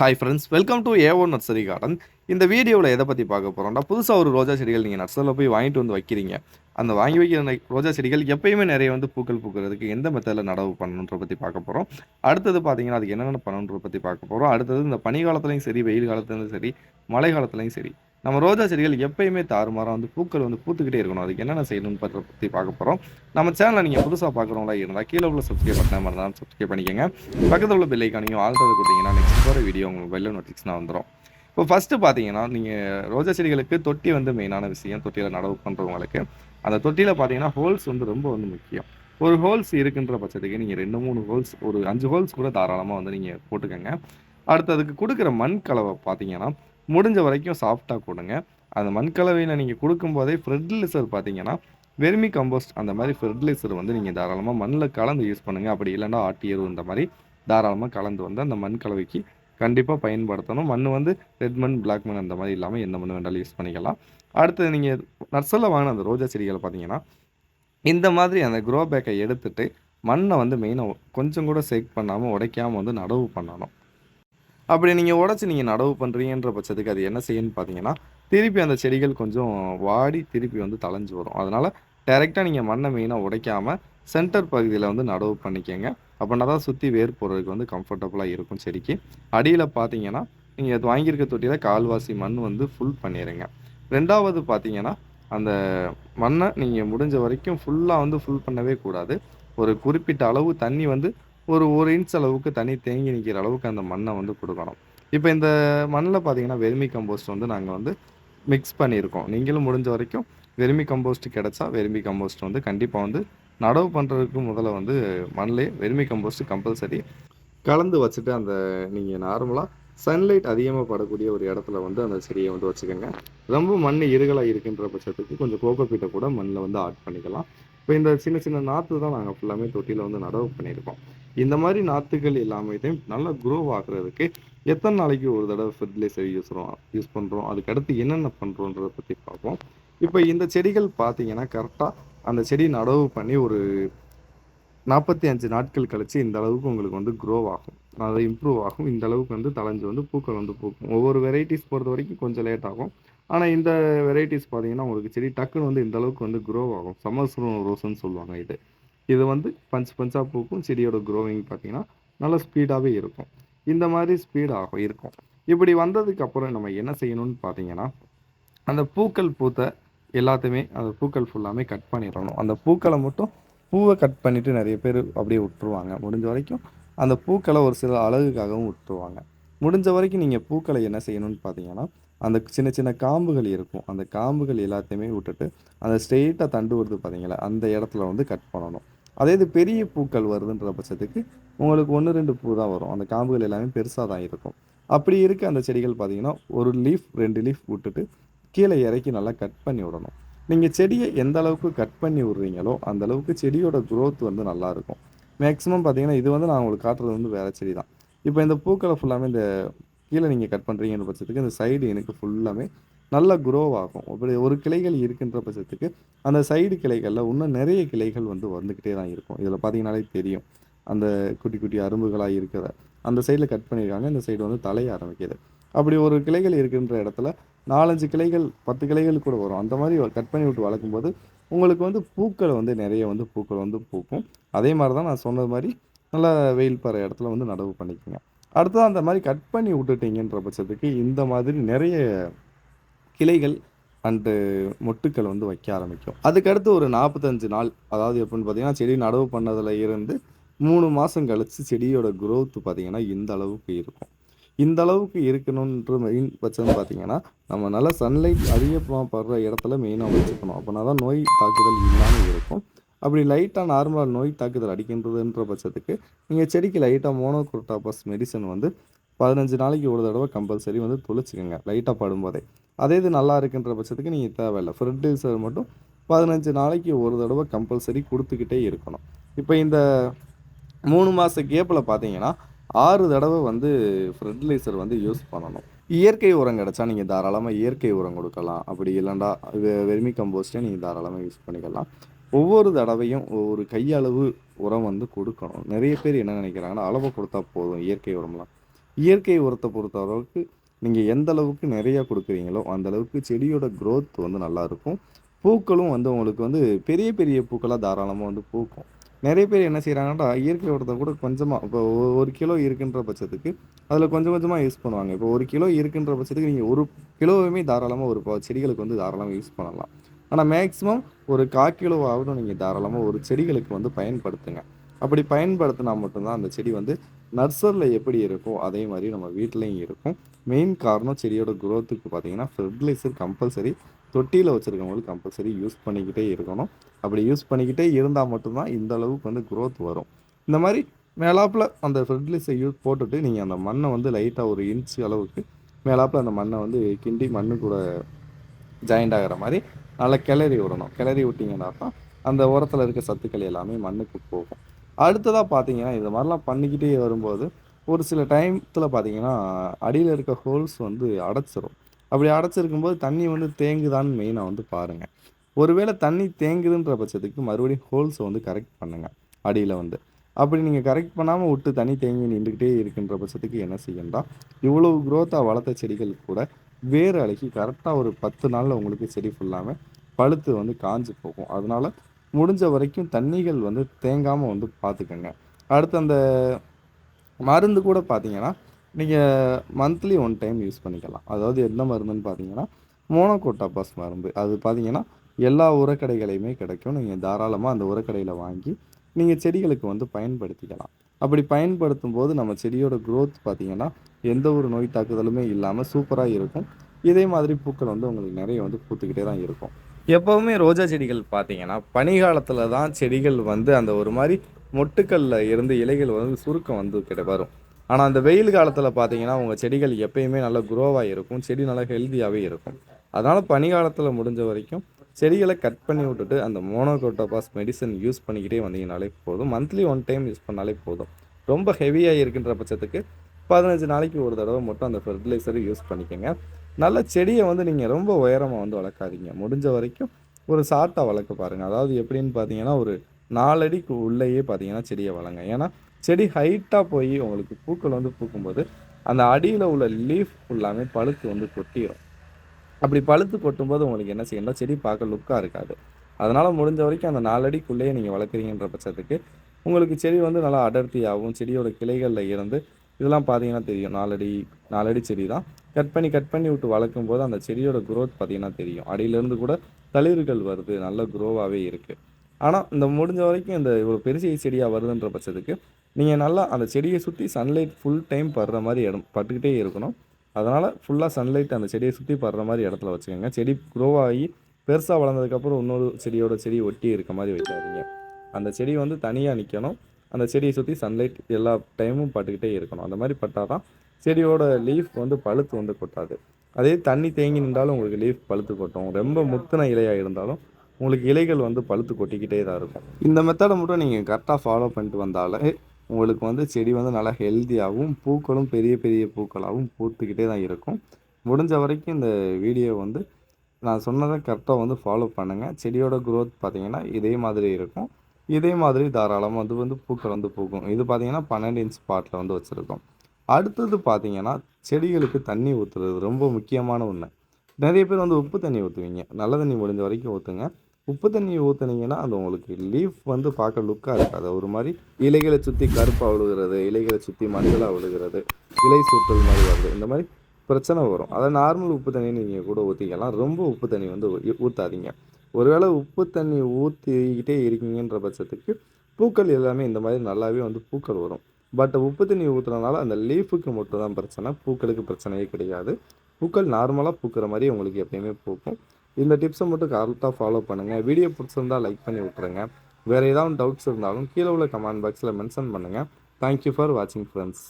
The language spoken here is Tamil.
Hi friends welcome to A one nursery garden இந்த வீடியோவில் எதை பற்றி பார்க்க போகிறோம்னா புதுசாக ஒரு ரோஜா செடிகள் நீங்கள் நர்சரியில் போய் வாங்கிட்டு வந்து வைக்கிறீங்க. அந்த வாங்கி வைக்கிற ரோஜா செடிகள் எப்பயுமே நிறைய வந்து பூக்கள் பூக்கிறதுக்கு எந்த மெத்தடில் நடவு பண்ணணுன்ற பற்றி பார்க்க போகிறோம் அடுத்தது பார்த்தீங்கன்னா அதுக்கு என்னென்ன பண்ணணுன்ற பற்றி பார்க்க போகிறோம் அடுத்தது இந்த பனி காலத்துலையும் சரி வெயில் காலத்துலையும் சரி மழை காலத்துலையும் சரி. நம்ம ரோஜா செடிகள் எப்பயுமே தாறுமாறாக வந்து பூக்கள் வந்து பூத்துக்கிட்டே இருக்கணும். அதுக்கு என்னென்ன செய்யணும்னு பற்றி பற்றி பார்க்க போகிறோம் நம்ம சேனலை நீங்கள் புதுசாக பார்க்குறவங்களா இருந்தால் கீழே உள்ள சப்ஸ்கிரைப் பண்ண மாதிரி சப்ஸ்கிரைப் பண்ணிக்கோங்க. பக்கத்தில் உள்ள பெல் ஆல்ரெடி கொடுத்தீங்கன்னா நெக்ஸ்ட் போகிற வீடியோ உங்களுக்கு வெள்ள நோட்டிஃபிக்ஸ்னா வந்துடும் இப்போ ஃபஸ்ட்டு பார்த்தீங்கன்னா நீங்கள் ரோஜா செடிகளுக்கு தொட்டி வந்து மெயினான விஷயம் தொட்டியில் நடவு பண்ணுறவங்களுக்கு அந்த தொட்டியில் பார்த்தீங்கன்னா ஹோல்ஸ் வந்து ரொம்ப வந்து முக்கியம். ஒரு ஹோல்ஸ் இருக்குன்ற பட்சத்துக்கு நீங்கள் ரெண்டு மூணு ஹோல்ஸ் ஒரு அஞ்சு ஹோல்ஸ் கூட தாராளமாக வந்து நீங்கள் போட்டுக்கோங்க. அடுத்து அதுக்கு கொடுக்குற மண் கலவை பார்த்தீங்கன்னா முடிஞ்ச வரைக்கும் சாஃப்டாக கொடுங்க. அந்த மண் கலவையில் நீங்கள் கொடுக்கும்போதே ஃபெர்டிலைசர் பார்த்தீங்கன்னா வெர்மி கம்போஸ்ட் அந்த மாதிரி ஃபெர்டிலைசர் வந்து நீங்கள் தாராளமாக மண்ணில் கலந்து யூஸ் பண்ணுங்கள் அப்படி இல்லைன்னா ஆட்டி எருவு இந்த மாதிரி தாராளமாக கலந்து வந்து அந்த மண் கலவைக்கு கண்டிப்பாக பயன்படுத்தணும். மண் வந்து ரெட் மண் பிளாக் மண் அந்த மாதிரி இல்லாமல் எந்த மண் வேண்டாலும் யூஸ் பண்ணிக்கலாம். அடுத்து நீங்கள் நர்சரியில் வாங்கின அந்த ரோஜா செடிகளை பார்த்தீங்கன்னா இந்த மாதிரி அந்த க்ரோ பேக்கை எடுத்துகிட்டு மண்ணை வந்து மெயினாக கொஞ்சம் கூட சேக் பண்ணாமல் உடைக்காமல் வந்து நடவு பண்ணணும். அப்படி நீங்கள் உடச்சி நீங்கள் நடவு பண்ணுறீங்கன்ற பட்சத்துக்கு அது என்ன செய்யணும் பார்த்தீங்கன்னா திருப்பி அந்த செடிகள் கொஞ்சம் வாடி திருப்பி வந்து தளைஞ்சு வரும். அதனால் டைரெக்டாக நீங்கள் மண்ணை மெயினாக உடைக்காமல் சென்டர் பகுதியில் வந்து நடவு பண்ணிக்கோங்க. அப்படின்னா தான் சுற்றி வேர் போடுறதுக்கு வந்து கம்ஃபர்டபுளாக இருக்கும் செடிக்கு. அடியில் பார்த்தீங்கன்னா நீங்கள் வாங்கியிருக்க தொட்டியில் கால்வாசி மண் வந்து ஃபுல் பண்ணிடுங்க ரெண்டாவது பார்த்தீங்கன்னா அந்த மண்ணை நீங்கள் முடிஞ்ச வரைக்கும் ஃபுல்லாக வந்து ஃபுல் பண்ணவே கூடாது. ஒரு குறிப்பிட்ட அளவு தண்ணி வந்து ஒரு ஒரு இன்ச் அளவுக்கு தண்ணி தேங்கி நிற்கிற அளவுக்கு அந்த மண்ணை வந்து கொடுக்கணும். இப்போ இந்த மண்ணில் பார்த்தீங்கன்னா வெர்மி கம்போஸ்ட் வந்து நாங்கள் வந்து மிக்ஸ் பண்ணியிருக்கோம். நீங்களும் முடிஞ்ச வரைக்கும் வெர்மி கம்போஸ்ட் கிடைச்சா வெர்மி கம்போஸ்ட் வந்து கண்டிப்பாக வந்து நடவு பண்ணுறதுக்கு முதல்ல வந்து மண்ணிலே வெர்மி கம்போஸ்ட் கம்பல்சரி கலந்து வச்சுட்டு அந்த நீங்கள் நார்மலாக சன்லைட் அதிகமாக படக்கூடிய ஒரு இடத்துல வந்து அந்த செடியை வந்து வச்சுக்கோங்க. ரொம்ப மண் இருகலாக இருக்கின்ற பட்சத்துக்கு கொஞ்சம் கோகோபீட்டை கூட மண்ணில் வந்து ஆட் பண்ணிக்கலாம். இப்போ இந்த சின்ன சின்ன நாற்று தான் நாங்கள் ஃபுல்லாமே தொட்டியில் வந்து நடவு பண்ணியிருக்கோம். இந்த மாதிரி நாற்றுகள் எல்லாமே நல்லா க்ரோ ஆகுறதுக்கு எத்தனை நாளைக்கு ஒரு தடவை ஃபெர்டிலைசர் யூஸ் யூஸ் பண்ணுறோம் அதுக்கடுத்து என்னென்ன பண்ணுறோன்றதை பற்றி பார்ப்போம். இப்போ இந்த செடிகள் பார்த்தீங்கன்னா கரெக்டாக அந்த செடி நடவு பண்ணி ஒரு நாற்பத்தி அஞ்சு நாட்கள் கழித்து இந்த அளவுக்கு உங்களுக்கு வந்து க்ரோ ஆகும். அது இம்ப்ரூவ் ஆகும். இந்த அளவுக்கு வந்து தளைஞ்சு வந்து பூக்கள் வந்து பூக்கும். ஒவ்வொரு வெரைட்டிஸ் பொறுத்த வரைக்கும் கொஞ்சம் லேட் ஆகும். ஆனால் இந்த வெரைட்டிஸ் பார்த்தீங்கன்னா உங்களுக்கு செடி டக்குன்னு வந்து இந்த அளவுக்கு வந்து க்ரோ ஆகும். சம்மர் ரோஸ்ன்னு சொல்லுவாங்க இது. இது வந்து பஞ்ச் பஞ்சாக பூக்கும். செடியோட க்ரோவிங் பார்த்தீங்கன்னா நல்ல ஸ்பீடாகவே இருக்கும். இந்த மாதிரி ஸ்பீடாக இருக்கும். இப்படி வந்ததுக்கப்புறம் நம்ம என்ன செய்யணும்னு பார்த்தீங்கன்னா அந்த பூக்கள் பூத்த எல்லாத்தையுமே அந்த பூக்கள் ஃபுல்லாமே கட் பண்ணிடணும். அந்த பூக்களை மட்டும் பூவை கட் பண்ணிவிட்டு நிறைய பேர் அப்படியே விட்டுருவாங்க. முடிஞ்ச வரைக்கும் அந்த பூக்களை ஒரு சில அழகுக்காகவும் விட்டுருவாங்க. முடிஞ்ச வரைக்கும் நீங்கள் பூக்களை என்ன செய்யணும்னு பார்த்தீங்கன்னா அந்த சின்ன சின்ன காம்புகள் இருக்கும். அந்த காம்புகள் எல்லாத்தையுமே விட்டுட்டு அந்த ஸ்ட்ரெயிட்டாக தண்டு வருது பார்த்தீங்களா அந்த இடத்துல வந்து கட் பண்ணணும். அதே இது பெரிய பூக்கள் வருதுன்ற பட்சத்துக்கு உங்களுக்கு ஒன்று ரெண்டு பூ தான் வரும். அந்த காம்புகள் எல்லாமே பெருசாக தான் இருக்கும். அப்படி இருக்க அந்த செடிகள் பார்த்தீங்கன்னா ஒரு லீஃப் ரெண்டு லீஃப் விட்டுட்டு கீழே இறக்கி நல்லா கட் பண்ணி விடணும். நீங்கள் செடியை எந்த அளவுக்கு கட் பண்ணி விடுறீங்களோ அந்த அளவுக்கு செடியோட க்ரோத் வந்து நல்லாயிருக்கும் மேக்ஸிமம் பார்த்தீங்கன்னா இது வந்து நான் உங்களுக்கு காட்டுறது வந்து வேறு செடி தான். இப்போ இந்த பூக்களை ஃபுல்லாமே இந்த கீழே நீங்கள் கட் பண்ணுறீங்கன்ற பட்சத்துக்கு இந்த சைடு எனக்கு ஃபுல்லாமே நல்லா குரோவாகும் ஆகும். அப்படி ஒரு கிளைகள் இருக்கின்ற பட்சத்துக்கு அந்த சைடு கிளைகளில் இன்னும் நிறைய கிளைகள் வந்து வந்துக்கிட்டே தான் இருக்கும். இதில் பார்த்தீங்கன்னாலே தெரியும். அந்த குட்டி குட்டி அரும்புகளாக இருக்கிற அந்த சைடில் கட் பண்ணியிருக்காங்க இந்த சைடு வந்து தலைய ஆரம்பிக்குது. அப்படி ஒரு கிளைகள் இருக்கின்ற இடத்துல நாலஞ்சு கிளைகள் பத்து கிளைகள் கூட வரும். அந்த மாதிரி கட் பண்ணி விட்டு வளர்க்கும்போது உங்களுக்கு வந்து பூக்கள் வந்து நிறைய வந்து பூக்கள் வந்து பூக்கும். அதே மாதிரி தான் நான் சொன்னது மாதிரி நல்லா வெயில் பற இடத்துல வந்து நடவு பண்ணிக்கோங்க. அடுத்தது அந்த மாதிரி கட் பண்ணி விட்டுட்டீங்கன்ற பட்சத்துக்கு இந்த மாதிரி நிறைய கிளைகள் அண்டு மொட்டுக்கள் வந்து வைக்க ஆரம்பிக்கும். அதுக்கடுத்து ஒரு நாற்பத்தஞ்சு நாள் அதாவது எப்படின்னு பார்த்தீங்கன்னா செடி நடவு பண்ணதில் இருந்து மூணு மாதம் கழித்து செடியோட குரோத் பார்த்தீங்கன்னா இந்த அளவுக்கு இருக்கும். இந்த அளவுக்கு இருக்கணுன்ற மெயின் பட்சம் பார்த்தீங்கன்னா நம்ம நல்லா சன்லைட் அதிகமாக படுற இடத்துல மெயினாக வச்சுக்கணும். அப்படின்னா தான் நோய் தாக்குதல் இல்லாமல் இருக்கும். அப்படி லைட்டாக நார்மலாக நோய் தாக்குதல் அடிக்கின்றதுன்ற பட்சத்துக்கு நீங்கள் செடிக்கு லைட்டாக மோனோக்ரோட்டாபஸ் மெடிசன் வந்து பதினஞ்சு நாளைக்கு ஒரு தடவை கம்பல்சரி வந்து தொளிச்சுக்கோங்க லைட்டாக படும்போதே. அதே இது நல்லா இருக்குன்ற பட்சத்துக்கு நீங்கள் தேவையில்லை. ஃபெர்டிலைசர் மட்டும் பதினஞ்சு நாளைக்கு ஒரு தடவை கம்பல்சரி கொடுத்துக்கிட்டே இருக்கணும். இப்போ இந்த மூணு மாத கேப்பில் பார்த்தீங்கன்னா ஆறு தடவை வந்து ஃபெர்டிலைசர் வந்து யூஸ் பண்ணணும். இயற்கை உரம் கிடச்சா நீங்கள் தாராளமாக இயற்கை உரம் கொடுக்கலாம். அப்படி இல்லைண்டா வெர்மி கம்போஸ்ட்டே நீங்கள் தாராளமாக யூஸ் பண்ணிக்கலாம். ஒவ்வொரு தடவையும் ஒவ்வொரு கையளவு உரம் வந்து கொடுக்கணும். நிறைய பேர் என்ன நினைக்கிறாங்கன்னா அளவு கொடுத்தா போதும் இயற்கை உரம்லாம். இயற்கை உரத்தை பொறுத்த அளவுக்கு நீங்கள் எந்த அளவுக்கு நிறையா கொடுக்குறீங்களோ அந்த அளவுக்கு செடியோட க்ரோத் வந்து நல்லாயிருக்கும் பூக்களும் வந்து உங்களுக்கு வந்து பெரிய பெரிய பூக்களாக தாராளமாக வந்து பூக்கும். நிறைய பேர் என்ன செய்கிறாங்கன்னா இயற்கை உரத்தை கூட கொஞ்சமாக இப்போ ஒரு கிலோ இருக்குன்ற பட்சத்துக்கு அதில் கொஞ்சம் கொஞ்சமாக யூஸ் பண்ணுவாங்க. இப்போ ஒரு கிலோ இருக்குன்ற பட்சத்துக்கு நீங்கள் ஒரு கிலோவுமே தாராளமாக ஒரு செடிகளுக்கு வந்து தாராளமாக யூஸ் பண்ணலாம். ஆனால் மேக்ஸிமம் ஒரு கால் கிலோவாவது நீங்கள் தாராளமாக ஒரு செடிகளுக்கு வந்து பயன்படுத்துங்க. அப்படி பயன்படுத்தினா மட்டும்தான் அந்த செடி வந்து நர்சரியில் எப்படி இருக்கோ அதே மாதிரி நம்ம வீட்லேயும் இருக்கும். மெயின் காரணம் செடியோட குரோத்துக்கு பார்த்தீங்கன்னா ஃபெர்டிலைசர் கம்பல்சரி தொட்டியில் வச்சுருக்கவங்களுக்கு கம்பல்சரி யூஸ் பண்ணிக்கிட்டே இருக்கணும். அப்படி யூஸ் பண்ணிக்கிட்டே இருந்தால் மட்டும்தான் இந்த அளவுக்கு வந்து குரோத் வரும். இந்த மாதிரி மேலாப்பில் அந்த ஃபெர்டிலைசர் யூஸ் போட்டுட்டு நீங்கள் அந்த மண்ணை வந்து லைட்டாக ஒரு இன்ச் அளவுக்கு மேலாப்பில் அந்த மண்ணை வந்து கிண்டி மண்ணு கூட ஜாயிண்ட் ஆகிற மாதிரி நல்லா கிளறி விடணும். கிளறி விட்டிங்கன்னா தான் அந்த உரத்தில் இருக்க சத்துக்கள் எல்லாமே மண்ணுக்கு போகும். அடுத்ததாக பார்த்தீங்கன்னா இது மாதிரிலாம் பண்ணிக்கிட்டே வரும்போது ஒரு சில டைமத்தில் பார்த்தீங்கன்னா அடியில் இருக்க ஹோல்ஸ் வந்து அடைச்சிரும். அப்படி அடைச்சிருக்கும்போது தண்ணி வந்து தேங்குதான்னு மெயினாக வந்து பாருங்கள் ஒருவேளை தண்ணி தேங்குதுன்ற பட்சத்துக்கு மறுபடியும் ஹோல்ஸை வந்து கரெக்ட் பண்ணுங்கள் அடியில் வந்து. அப்படி நீங்கள் கரெக்ட் பண்ணாமல் விட்டு தண்ணி தேங்கி நின்றுக்கிட்டே இருக்கின்ற பட்சத்துக்கு என்ன செய்யணும்னா இவ்வளோ குரோத்தாக வளர்த்த செடிகள் கூட வேறு அழகி கரெக்டாக ஒரு பத்து நாளில் உங்களுக்கு செடி ஃபுல்லாமல் பழுத்து வந்து காஞ்சு போகும். அதனால முடிஞ்ச வரைக்கும் தண்ணிகள் வந்து தேங்காமல் வந்து பார்த்துக்கோங்க அடுத்து அந்த மருந்து கூட பார்த்தீங்கன்னா நீங்கள் மந்த்லி ஒன் டைம் யூஸ் பண்ணிக்கலாம். அதாவது எந்த மருந்துன்னு பார்த்தீங்கன்னா மோனோகோட்டாபாஸ் மருந்து. அது பார்த்தீங்கன்னா எல்லா உரக்கடைகளையுமே கிடைக்கும். நீங்கள் தாராளமாக அந்த உரக்கடையில் வாங்கி நீங்கள் செடிகளுக்கு வந்து பயன்படுத்திக்கலாம். அப்படி பயன்படுத்தும் போது நம்ம செடியோட க்ரோத் பார்த்தீங்கன்னா எந்த ஒரு நோய் தாக்குதலுமே இல்லாமல் சூப்பராக இருக்கும். இதே மாதிரி பூக்கள் வந்து உங்களுக்கு நிறைய வந்து பூத்துக்கிட்டே தான் இருக்கும். எப்போவுமே ரோஜா செடிகள் பார்த்தீங்கன்னா பனிகாலத்தில் தான் செடிகள் வந்து அந்த ஒரு மாதிரி மொட்டுக்கல்ல இருந்து இலைகள் வந்து சுருக்கம் வந்து கிட்ட வரும். ஆனால் அந்த வெயில் காலத்தில் பார்த்தீங்கன்னா உங்கள் செடிகள் எப்பயுமே நல்லா குரோவாக இருக்கும். செடி நல்லா ஹெல்த்தியாகவே இருக்கும். அதனால் பனிகாலத்தில் முடிஞ்ச வரைக்கும் செடிகளை கட் பண்ணி விட்டுட்டு அந்த மோனோகோட்டோபாஸ் மெடிசன் யூஸ் பண்ணிக்கிட்டே வந்தீங்கனாலே போதும். மந்த்லி ஒன் டைம் யூஸ் பண்ணாலே போதும். ரொம்ப ஹெவியாக இருக்கின்ற பட்சத்துக்கு பதினஞ்சு நாளைக்கு ஒரு தடவை மட்டும் அந்த ஃபெர்டிலைசரை யூஸ் பண்ணிக்கோங்க. நல்ல செடியை வந்து நீங்கள் ரொம்ப உயரமாக வந்து வளர்க்காதீங்க. முடிஞ்ச வரைக்கும் ஒரு சாட்டாக வளர்க்க பாருங்கள் அதாவது எப்படின்னு பார்த்தீங்கன்னா ஒரு நாலடிக்கு உள்ளேயே பார்த்தீங்கன்னா செடியை வளங்க ஏன்னா செடி ஹைட்டாக போய் உங்களுக்கு பூக்கள் வந்து பூக்கும்போது அந்த அடியில் உள்ள லீஃப் ஃபுல்லாமே பழுத்து வந்து கொட்டிடும் அப்படி பழுத்து கொட்டும்போது உங்களுக்கு என்ன செய்யணும் செடி பார்க்க லுக்காக இருக்காது. அதனால் முடிஞ்ச வரைக்கும் அந்த நாலடிக்குள்ளேயே நீங்கள் வளர்க்குறீங்கன்ற பட்சத்துக்கு உங்களுக்கு செடி வந்து நல்லா அடர்த்தியாகவும் செடியோட கிளைகளில் இருந்து இதெல்லாம் பார்த்தீங்கன்னா தெரியும். நாலடி நாலடி செடி தான். கட் பண்ணி கட் பண்ணி விட்டு வளர்க்கும் போது அந்த செடியோட குரோத் பார்த்தீங்கன்னா தெரியும். அடியிலேருந்து கூட தளிர்கள் வருது. நல்ல குரோவாகவே இருக்குது ஆனால் இந்த முடிஞ்ச வரைக்கும் இந்த இவ்வளோ பெருசிய செடியாக வருதுன்ற பட்சத்துக்கு நீங்கள் நல்லா அந்த செடியை சுற்றி சன்லைட் ஃபுல் டைம் படுற மாதிரி இடம் பட்டுக்கிட்டே இருக்கணும். அதனால் ஃபுல்லாக சன்லைட் அந்த செடியை சுற்றி படுற மாதிரி இடத்துல வச்சுக்கோங்க. செடி குரோவாகி பெருசாக வளர்ந்ததுக்கப்புறம் இன்னொரு செடியோட செடி ஒட்டி இருக்க மாதிரி வைக்காதீங்க. அந்த செடி வந்து தனியாக நிற்கணும் அந்த செடியை சுற்றி சன்லைட் எல்லா டைமும் பட்டுக்கிட்டே இருக்கணும். அந்த மாதிரி பட்டால் தான் செடியோட லீஃப் வந்து பழுத்து வந்து கொட்டாது. அதே தண்ணி தேங்கி நின்றாலும் உங்களுக்கு லீஃப் பழுத்து கொட்டும். ரொம்ப முத்தின இலையாக இருந்தாலும் உங்களுக்கு இலைகள் வந்து பழுத்து கொட்டிக்கிட்டே தான் இருக்கும். இந்த மெத்தடை மட்டும் நீங்கள் கரெக்டாக ஃபாலோ பண்ணிட்டு வந்தாலே உங்களுக்கு வந்து செடி வந்து நல்லா ஹெல்த்தியாகவும் பூக்களும் பெரிய பெரிய பூக்களாகவும் பூத்துக்கிட்டே தான் இருக்கும். முடிஞ்ச வரைக்கும் இந்த வீடியோ வந்து நான் சொன்னதை கரெக்டாக வந்து ஃபாலோ பண்ணுங்கள் செடியோட க்ரோத் பார்த்தீங்கன்னா இதே மாதிரி இருக்கும். இதே மாதிரி தாராளமாக வந்து வந்து பூக்கள் வந்து பூக்கும். இது பார்த்தீங்கன்னா பன்னெண்டு இன்ச் பாட்டில் வந்து வச்சுருக்கோம். அடுத்தது பார்த்தீங்கன்னா செடிகளுக்கு தண்ணி ஊற்றுறது ரொம்ப முக்கியமான ஒன்று நிறைய பேர் வந்து உப்பு தண்ணி ஊற்றுவீங்க நல்ல தண்ணி முடிஞ்ச வரைக்கும் ஊற்றுங்க உப்பு தண்ணி ஊற்றுனீங்கன்னா அது உங்களுக்கு லீஃப் வந்து பார்க்க லுக்காக இருக்காது. ஒரு மாதிரி இலைகளை சுற்றி கருப்பாக விழுகிறது இலைகளை சுற்றி மஞ்சளாக விழுகிறது இலை சுற்றல் மாதிரி வருது. இந்த மாதிரி பிரச்சனை வரும். அதை நார்மல் உப்பு தண்ணி நீங்கள் கூட ஊற்றிக்கலாம் ரொம்ப உப்பு தண்ணி வந்து ஊற்றாதீங்க ஒருவேளை உப்பு தண்ணி ஊற்றிக்கிட்டே இருக்கீங்கன்ற பட்சத்துக்கு பூக்கள் எல்லாமே இந்த மாதிரி நல்லாவே வந்து பூக்கள் வரும். பட் உப்பு தண்ணி ஊற்றுறதுனால அந்த லீஃபுக்கு மட்டும் தான் பிரச்சனை பூக்களுக்கு பிரச்சனையே கிடையாது. பூக்கள் நார்மலாக பூக்கிற மாதிரி உங்களுக்கு எப்பயுமே பூக்கும். இந்த டிப்ஸை மட்டும் கரெக்டாக ஃபாலோ பண்ணுங்கள் வீடியோ பிடிச்சிருந்தால் லைக் பண்ணி விட்ருங்க வேறு ஏதாவது டவுட்ஸ் இருந்தாலும் கீழே உள்ள கமெண்ட் பாக்ஸில் மென்ஷன் பண்ணுங்கள் தேங்க்யூ ஃபார் வாட்சிங் ஃப்ரெண்ட்ஸ்